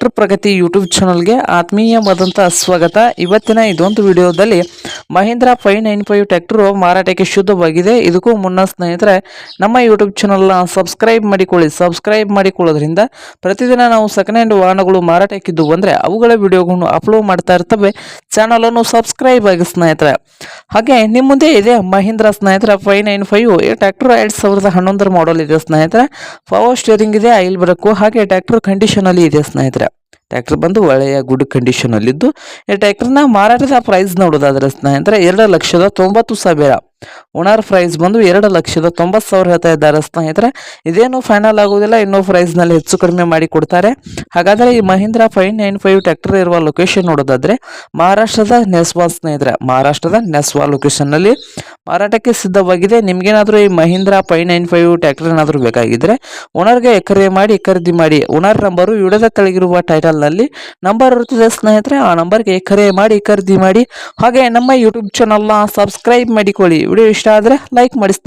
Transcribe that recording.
Tractor ಪ್ರಗತಿ YouTube ಚಾನಲ್ಗೆ ಆತ್ಮೀಯವಾದಂಥ ಸ್ವಾಗತ. ಇವತ್ತಿನ ಇದೊಂದು ವಿಡಿಯೋದಲ್ಲಿ Mahindra five nine five tractor ಮಾರಾಟಕ್ಕೆ ಶುದ್ಧವಾಗಿದೆ. ಇದಕ್ಕೂ ಮುನ್ನ ಸ್ನೇಹಿತರೆ, ನಮ್ಮ ಯೂಟ್ಯೂಬ್ ಚಾನಲ್ನ ಸಬ್ಸ್ಕ್ರೈಬ್ ಮಾಡಿಕೊಳ್ಳಿ. ಸಬ್ಸ್ಕ್ರೈಬ್ ಮಾಡಿಕೊಳ್ಳೋದ್ರಿಂದ ಪ್ರತಿದಿನ ನಾವು ಸೆಕೆಂಡ್ ಹ್ಯಾಂಡ್ ವಾಹನಗಳು ಮಾರಾಟಕ್ಕಿದ್ದು ಅಂದರೆ ಅವುಗಳ ವಿಡಿಯೋಗಳನ್ನು ಅಪ್ಲೋಡ್ ಮಾಡ್ತಾ ಇರ್ತವೆ. ಚಾನಲನ್ನು ಸಬ್ಸ್ಕ್ರೈಬ್ ಆಗಿ ಸ್ನೇಹಿತರೆ. ಹಾಗೆ ನಿಮ್ಮ ಮುಂದೆ ಇದೆ ಮಹೀಂದ್ರ ಸ್ನೇಹಿತರ ಫೈವ್ ನೈನ್ ಫೈವ್. ಈ ಟ್ರ್ಯಾಕ್ಟರ್ ಎರಡು ಸಾವಿರದ ಹನ್ನೊಂದರ ಮಾಡಲ್ ಇದೆ ಸ್ನೇಹಿತರೆ. ಪವರ್ ಸ್ಟೇರಿಂಗ್ ಇದೆ ಐಲ್ ಬರಕು, ಹಾಗೆ ಟ್ರ್ಯಾಕ್ಟರ್ ಕಂಡೀಷನಲ್ಲಿ ಇದೆ ಸ್ನೇಹಿತರೆ. ಟ್ರ್ಯಾಕ್ಟರ್ ಬಂದು ಒಳ್ಳೆಯ ಗುಡ್ ಕಂಡೀಷನ್ ಅಲ್ಲಿದ್ದು. ಈ ಟ್ಯಾಕ್ಟರ್ನ ಮಾರಾಟದ ಪ್ರೈಸ್ ನೋಡೋದಾದ್ರೆ ಸ್ನೇಹಿತರೆ, ಎರಡು ಲಕ್ಷದ ತೊಂಬತ್ತು ಸಾವಿರ. ಓನರ್ ಪ್ರೈಸ್ ಬಂದು ಎರಡು ಲಕ್ಷದ ತೊಂಬತ್ತು ಸಾವಿರ ಹೇಳ್ತಾ ಇದ್ದಾರೆ ಸ್ನೇಹಿತರೆ. ಇದೇನು ಫೈನಲ್ ಆಗೋದಿಲ್ಲ ಇನ್ನೂ ಪ್ರೈಸ್ನಲ್ಲಿ ಹೆಚ್ಚು ಕಡಿಮೆ ಮಾಡಿ ಕೊಡ್ತಾರೆ. ಹಾಗಾದರೆ ಈ Mahindra five nine five tractor ಇರುವ ಲೊಕೇಶನ್ ನೋಡೋದಾದ್ರೆ ಮಹಾರಾಷ್ಟ್ರದ ನೆಸ್ವಾ ಸ್ನೇಹಿತರೆ. ಮಹಾರಾಷ್ಟ್ರದ ನೆಸ್ವಾ ಲೊಕೇಶನ್ನಲ್ಲಿ ಮಾರಾಟಕ್ಕೆ ಸಿದ್ಧವಾಗಿದೆ. ನಿಮಗೇನಾದರೂ ಈ Mahindra five nine five tractor ಏನಾದರೂ ಬೇಕಾಗಿದ್ದರೆ ಓನರ್ಗೆ ಎಕರೆ ಮಾಡಿ ಖರೀದಿ ಮಾಡಿ, ಓನರ್ ನಂಬರು ವಿಡದ ಕೆಳಗಿರುವ ಟೈಟಲ್ನಲ್ಲಿ ನಂಬರ್ ಇರುತ್ತದೆ ಸ್ನೇಹಿತರೆ, ಆ ನಂಬರ್ಗೆ ಎಕರೆ ಮಾಡಿ ಖರೀದಿ ಮಾಡಿ. ಹಾಗೆ ನಮ್ಮ ಯೂಟ್ಯೂಬ್ ಚಾನಲ್ನ ಸಬ್ಸ್ಕ್ರೈಬ್ ಮಾಡಿಕೊಳ್ಳಿ. ವಿಡಿಯೋ ಇಷ್ಟ ಆದರೆ ಲೈಕ್ ಮಾಡಿ ಸ್ನೇಹಿತರೆ.